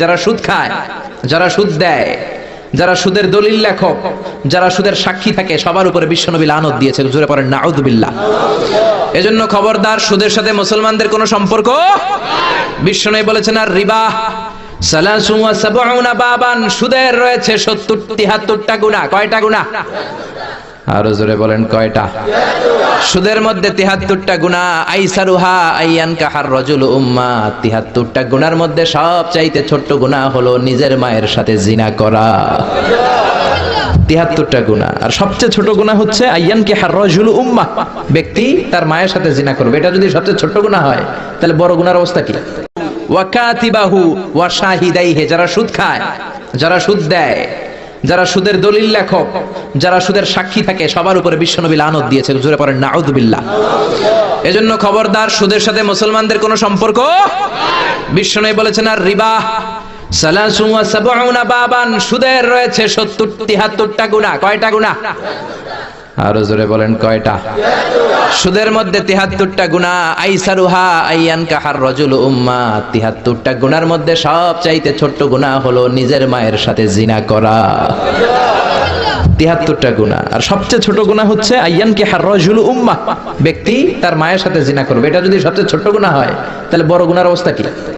যারা সুদ খায়, যারা সুদ দেয়, যারা সুদের দলিল লেখক, যারা সুদের সাক্ষী থাকে, সবার উপরে বিশ্বনবী লানত দিয়েছে জোরে পড়েন নাউযুবিল্লাহ এজন্য খবরদার, সুদের সাথে মুসলমানদের কোনো সম্পর্ক? বিশ্বনবী বলেছেন, আর রিবা বাবান, সুদের রয়েছে 70 73টা গুনাহ কয়টা গুনাহ আরও জোরে বলেন কয়টা? সুদের মধ্যে তিহাত্তরটা গুণা, আইসারুহা আইয়ান কাহার রজুল উম্মা। তিহাত্তরটা গুনার মধ্যে সব চাইতে ছোট্ট গুণা হলো নিজের মায়ের সাথে জিনা করা। তিহাত্তরটা গুণা। আর সবচেয়ে ছোট গুণা হচ্ছে আইয়ান কে হার রজুল উম্মা। ব্যক্তি তার মায়ের সাথে জিনা করবে। এটা যদি সবচেয়ে ছোট গুণা হয়, তাহলে বড় গুনার অবস্থা কি? ওয়াকাতিবাহু ওয়া শাহিদাইহি, যারা সুদ খায়, যারা সুদ দেয়, যারা সুদের দলিল লেখক যারা সুদের সাক্ষী থাকে, সবার উপরে বিশ্বনবী লানত দিয়েছে জোরে পড়েন নাউযুবিল্লাহ এজন্য খবরদার, সুদের সাথে মুসলমানদের কোনো সম্পর্ক? বিশ্বনবী বলেছেন, আর রিবা বাবান, সুদের রয়েছে 70 73টা গুনাহ কয়টা বলেন, কয়টা? সুদের মধ্যে কাহার রজুল মধ্যে সব চাইতে ছোট্ট গুণা হলো নিজের মায়ের সাথে জিনা করা। তিহাত্তরটা গুণা। আর সবচেয়ে ছোট গুণা হচ্ছে আয়ানকে হার রজুল উম্মা। ব্যক্তি তার মায়ের সাথে জিনা করবে। এটা যদি সবচেয়ে ছোট গুণা হয়, তাহলে বড় গুণার অবস্থা কি?